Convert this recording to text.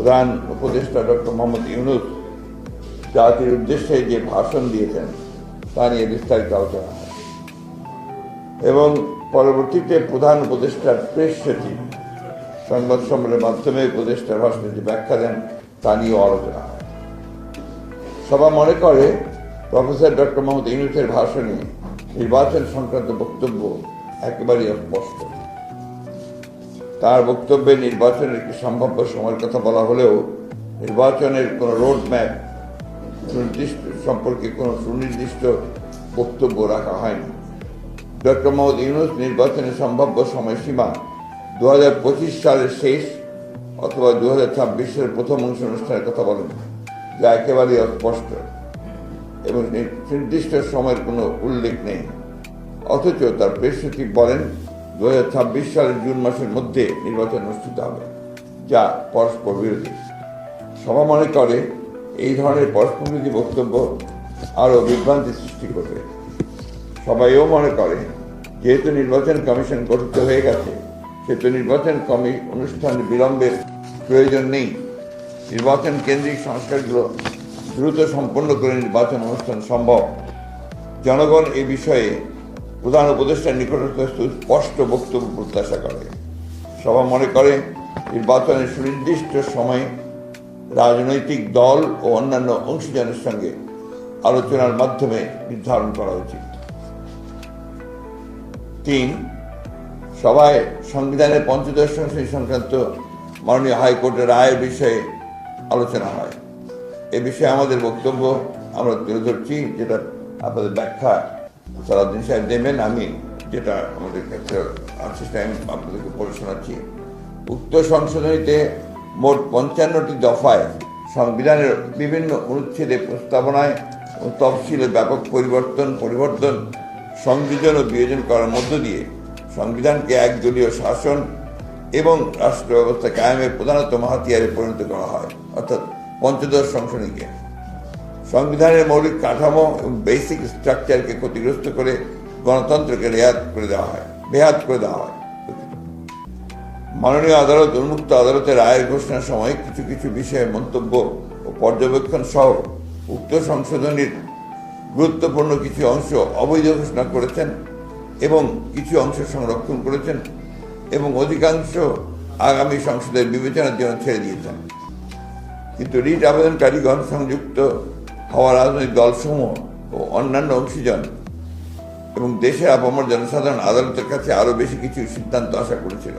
প্রধান উপদেষ্টা ডক্টর মোহাম্মদ ইউনুস জাতির উদ্দেশ্যে যে ভাষণ দিয়েছেন, তা নিয়ে বিস্তারিত আলোচনা হয়। এবং পরবর্তীতে প্রধান উপদেষ্টার প্রেস সচিব, সংবাদ সম্মেলনের মাধ্যমে উপদেষ্টার ভাষণে যে ব্যাখ্যা দেন, তা নিয়েও আলোচনা হয়। সভা মনে করে প্রফেসর ডক্টর মোহাম্মদ ইউনুসের ভাষণে নির্বাচন সংক্রান্ত বক্তব্য একেবারেই অস্পষ্ট। তার বক্তব্যে নির্বাচনের একটি সম্ভাব্য সময়ের কথা বলা হলেও নির্বাচনের কোনো রোড ম্যাপ সুনির্দিষ্ট, সম্পর্কে কোনো সুনির্দিষ্ট বক্তব্য রাখা হয়নি। ডক্টর মোহাম্মদ ইউনুস নির্বাচনের সম্ভাব্য সময়সীমা দু হাজার পঁচিশ সালের শেষ অথবা দু হাজার ছাব্বিশের প্রথম অংশ অনুষ্ঠানের কথা বলেন, যা একেবারেই অস্পষ্ট এবং নির্দিষ্ট সময়ের কোনো উল্লেখ নেই। অথচ তার প্রেস সচিব বলেন দু হাজার ছাব্বিশ সালের জুন মাসের মধ্যে নির্বাচন অনুষ্ঠিত হবে, যা পরস্পর বিরোধী সভা মনে করে এই ধরনের পরস্পর বিরোধী বক্তব্য আরও বিভ্রান্তি সৃষ্টি করবে। সবাইও মনে করে, যেহেতু নির্বাচন কমিশন গঠিত হয়ে গেছে, সেহেতু নির্বাচন কমি অনুষ্ঠানের বিলম্বের প্রয়োজন নেই। নির্বাচন কেন্দ্রিক সংস্কারগুলো দ্রুত সম্পন্ন করে নির্বাচন অনুষ্ঠান সম্ভব। জনগণ এই বিষয়ে প্রধান উপদেষ্টার নিকটস্থ স্পষ্ট বক্তব্য প্রত্যাশা করে। সভা মনে করে, নির্বাচনের সুনির্দিষ্ট সময়ে রাজনৈতিক দল ও অন্যান্য অংশীদারের সঙ্গে আলোচনার মাধ্যমে নির্ধারণ করা উচিত। তিন, সভায় সংবিধানের পঞ্চদশ সংশোধনী সংক্রান্ত মাননীয় হাইকোর্টের রায়ের বিষয়ে আলোচনা হয়। এ বিষয়ে আমাদের বক্তব্য আমরা তুলে ধরছি, যেটা আপনাদের ব্যাখ্যা সালাউদ্দিন সাহেব দেবেন, আমি যেটা আমাদের কাছে আছে টাইম আপনাদেরকে পড়ে শোনাচ্ছি। উক্ত সংশোধনীতে মোট পঞ্চান্নটি দফায় সংবিধানের বিভিন্ন অনুচ্ছেদে প্রস্তাবনায় ও তফসিলে ব্যাপক পরিবর্তন পরিবর্তন, সংযোজন ও বিয়োজন করার মধ্য দিয়ে সংবিধানকে একদলীয় শাসন এবং রাষ্ট্র ব্যবস্থা কায়েমের প্রধানতম হাতিয়ারে পরিণত করা হয়, অর্থাৎ পঞ্চদশ সংশোধনীকে। সংবিধানের মৌলিক কাঠামো এবং বেসিক স্ট্রাকচারকে ক্ষতিগ্রস্ত করে গণতন্ত্রকে রেহাত করে দেওয়া হয় বেহাত করে দেওয়া হয়। মাননীয় আদালত, উন্মুক্ত আদালতের রায়ের ঘোষণার সময় কিছু কিছু বিষয়ে মন্তব্য ও পর্যবেক্ষণ সহ উক্ত সংশোধনীর গুরুত্বপূর্ণ কিছু অংশ অবৈধ ঘোষণা করেছেন এবং কিছু অংশ সংরক্ষণ করেছেন এবং অধিকাংশ আগামী সংসদের বিবেচনার জন্য ছেড়ে দিয়েছেন। কিন্তু রিট আবেদনকারীগণ সংযুক্ত হওয়া রাজনৈতিক দলসমূহ ও অন্যান্য অংশীজন এবং দেশের আপামর জনসাধারণ আদালতের কাছে আরও বেশি কিছু সিদ্ধান্ত আশা করেছিল।